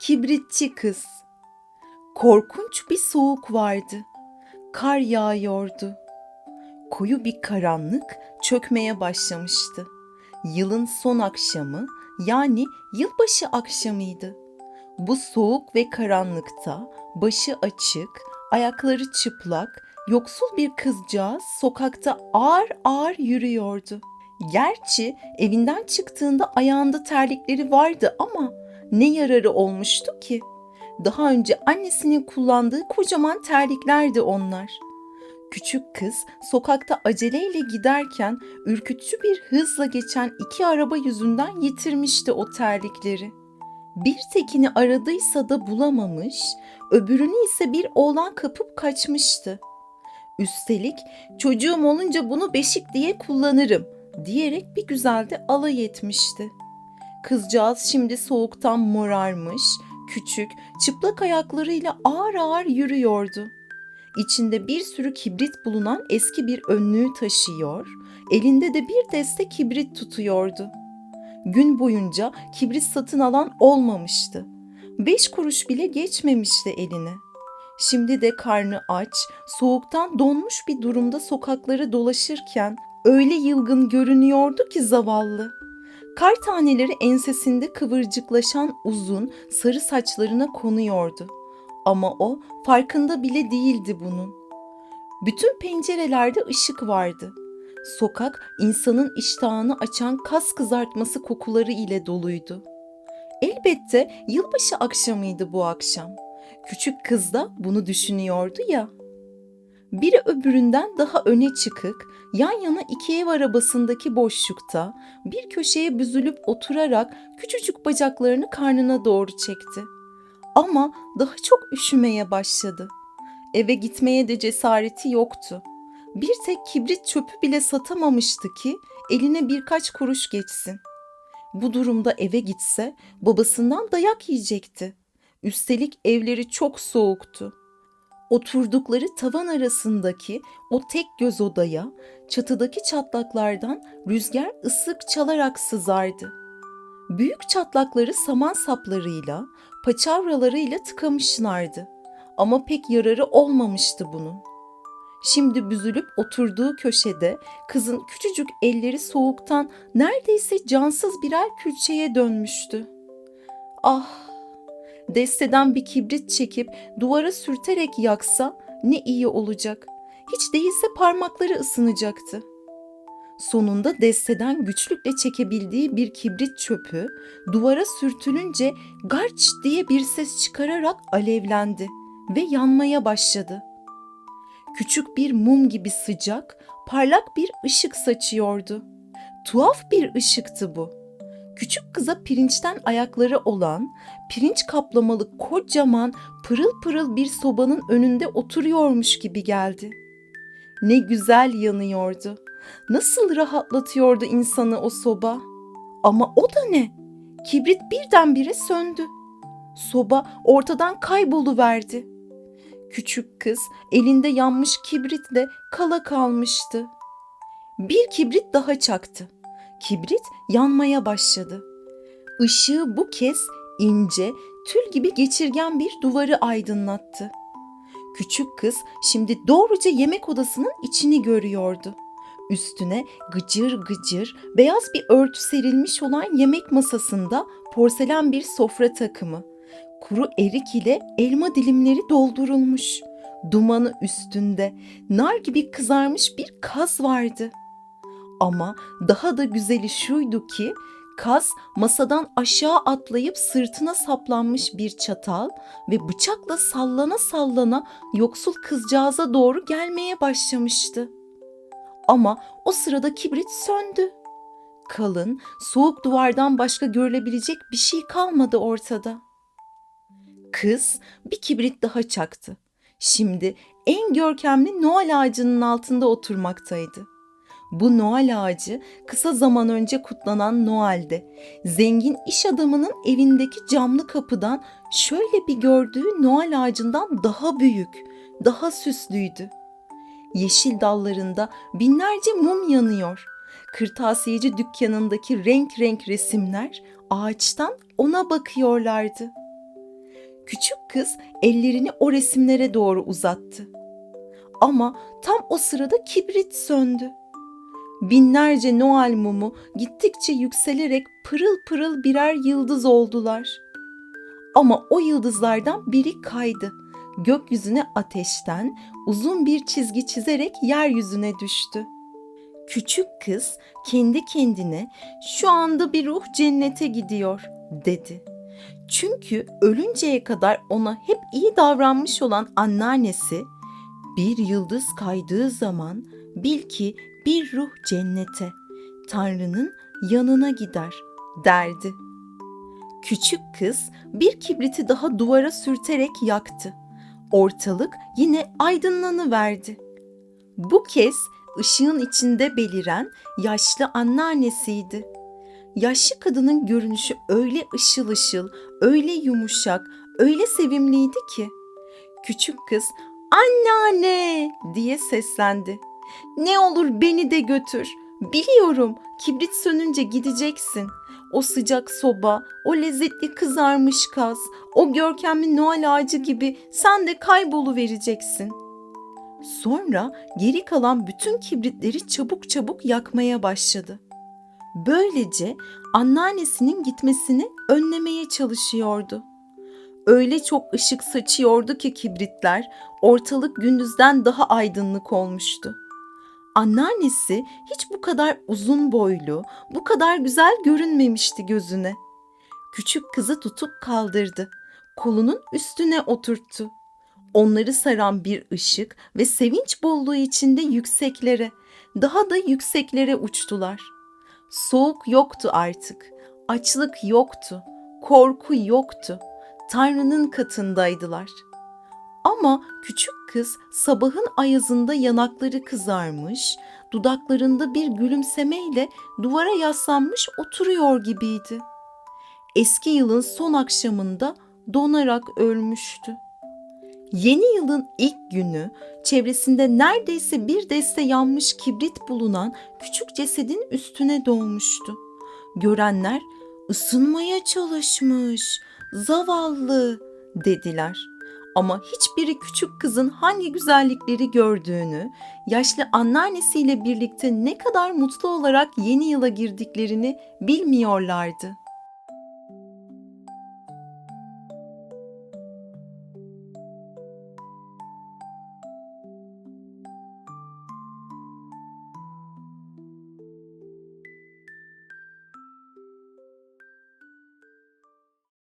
Kibritçi kız. Korkunç bir soğuk vardı. Kar yağıyordu. Koyu bir karanlık çökmeye başlamıştı. Yılın son akşamı yani yılbaşı akşamıydı. Bu soğuk ve karanlıkta başı açık, ayakları çıplak, yoksul bir kızcağız sokakta ağır ağır yürüyordu. Gerçi evinden çıktığında ayağında terlikleri vardı ama ne yararı olmuştu ki? Daha önce annesinin kullandığı kocaman terliklerdi onlar. Küçük kız sokakta aceleyle giderken ürkütücü bir hızla geçen iki araba yüzünden yitirmişti o terlikleri. Bir tekini aradıysa da bulamamış, öbürünü ise bir oğlan kapıp kaçmıştı. Üstelik çocuğum olunca bunu beşik diye kullanırım diyerek bir güzel de alay etmişti. Kızcağız şimdi soğuktan morarmış, küçük, çıplak ayaklarıyla ağır ağır yürüyordu. İçinde bir sürü kibrit bulunan eski bir önlüğü taşıyor, elinde de bir deste kibrit tutuyordu. Gün boyunca kibrit satın alan olmamıştı. Beş kuruş bile geçmemişti eline. Şimdi de karnı aç, soğuktan donmuş bir durumda sokakları dolaşırken öyle yılgın görünüyordu ki zavallı. Kar taneleri ensesinde kıvırcıklaşan uzun, sarı saçlarına konuyordu. Ama o farkında bile değildi bunun. Bütün pencerelerde ışık vardı. Sokak insanın iştahını açan kas kızartması kokuları ile doluydu. Elbette yılbaşı akşamıydı bu akşam. Küçük kız da bunu düşünüyordu ya. Biri öbüründen daha öne çıkık, yan yana iki ev arabasındaki boşlukta bir köşeye büzülüp oturarak küçücük bacaklarını karnına doğru çekti. Ama daha çok üşümeye başladı. Eve gitmeye de cesareti yoktu. Bir tek kibrit çöpü bile satamamıştı ki eline birkaç kuruş geçsin. Bu durumda eve gitse babasından dayak yiyecekti. Üstelik evleri çok soğuktu. Oturdukları tavan arasındaki o tek göz odaya çatıdaki çatlaklardan rüzgar ısık çalarak sızardı. Büyük çatlakları saman saplarıyla, paçavralarıyla tıkamışlardı. Ama pek yararı olmamıştı bunun. Şimdi büzülüp oturduğu köşede kızın küçücük elleri soğuktan neredeyse cansız birer külçeye dönmüştü. Ah! Desteden bir kibrit çekip duvara sürterek yaksa ne iyi olacak. Hiç değilse parmakları ısınacaktı. Sonunda desteden güçlükle çekebildiği bir kibrit çöpü duvara sürtülünce garç diye bir ses çıkararak alevlendi ve yanmaya başladı. Küçük bir mum gibi sıcak, parlak bir ışık saçıyordu. Tuhaf bir ışıktı bu. Küçük kıza pirinçten ayakları olan, pirinç kaplamalı kocaman, pırıl pırıl bir sobanın önünde oturuyormuş gibi geldi. Ne güzel yanıyordu. Nasıl rahatlatıyordu insanı o soba. Ama o da ne? Kibrit birdenbire söndü. Soba ortadan kayboluverdi. Küçük kız elinde yanmış kibritle kala kalmıştı. Bir kibrit daha çaktı. Kibrit yanmaya başladı. Işığı bu kez ince, tül gibi geçirgen bir duvarı aydınlattı. Küçük kız şimdi doğruca yemek odasının içini görüyordu. Üstüne gıcır gıcır beyaz bir örtü serilmiş olan yemek masasında porselen bir sofra takımı. Kuru erik ile elma dilimleri doldurulmuş. Dumanı üstünde nar gibi kızarmış bir kaz vardı. Ama daha da güzeli şuydu ki kaz masadan aşağı atlayıp sırtına saplanmış bir çatal ve bıçakla sallana sallana yoksul kızcağıza doğru gelmeye başlamıştı. Ama o sırada kibrit söndü. Kalın, soğuk duvardan başka görülebilecek bir şey kalmadı ortada. Kız bir kibrit daha çaktı. Şimdi en görkemli Noel ağacının altında oturmaktaydı. Bu Noel ağacı kısa zaman önce kutlanan Noel'de zengin iş adamının evindeki camlı kapıdan şöyle bir gördüğü Noel ağacından daha büyük, daha süslüydü. Yeşil dallarında binlerce mum yanıyor. Kırtasiyeci dükkanındaki renk renk resimler ağaçtan ona bakıyorlardı. Küçük kız ellerini o resimlere doğru uzattı. Ama tam o sırada kibrit söndü. Binlerce Noel mumu gittikçe yükselerek pırıl pırıl birer yıldız oldular. Ama o yıldızlardan biri kaydı. Gökyüzüne ateşten uzun bir çizgi çizerek yeryüzüne düştü. Küçük kız kendi kendine şu anda bir ruh cennete gidiyor dedi. Çünkü ölünceye kadar ona hep iyi davranmış olan anneannesi bir yıldız kaydığı zaman bil ki bir ruh cennete, Tanrı'nın yanına gider derdi. Küçük kız bir kibriti daha duvara sürterek yaktı. Ortalık yine aydınlanıverdi. Bu kez ışığın içinde beliren yaşlı anneannesiydi. Yaşlı kadının görünüşü öyle ışıl ışıl, öyle yumuşak, öyle sevimliydi ki. Küçük kız anneanne diye seslendi. Ne olur beni de götür. Biliyorum kibrit sönünce gideceksin. O sıcak soba, o lezzetli kızarmış kaz, o görkemli Noel ağacı gibi sen de kaybolu vereceksin. Sonra geri kalan bütün kibritleri çabuk çabuk yakmaya başladı. Böylece anneannesinin gitmesini önlemeye çalışıyordu. Öyle çok ışık saçıyordu ki kibritler ortalık gündüzden daha aydınlık olmuştu. Anneannesi hiç bu kadar uzun boylu, bu kadar güzel görünmemişti gözüne. Küçük kızı tutup kaldırdı. Kolunun üstüne oturttu. Onları saran bir ışık ve sevinç bolluğu içinde yükseklere, daha da yükseklere uçtular. Soğuk yoktu artık, açlık yoktu, korku yoktu. Tanrı'nın katındaydılar. Ama küçük kız sabahın ayazında yanakları kızarmış, dudaklarında bir gülümsemeyle duvara yaslanmış oturuyor gibiydi. Eski yılın son akşamında donarak ölmüştü. Yeni yılın ilk günü çevresinde neredeyse bir deste yanmış kibrit bulunan küçük cesedin üstüne doğmuştu. Görenler ısınmaya çalışmış, zavallı dediler. Ama hiçbiri küçük kızın hangi güzellikleri gördüğünü, yaşlı anneannesiyle birlikte ne kadar mutlu olarak yeni yıla girdiklerini bilmiyorlardı.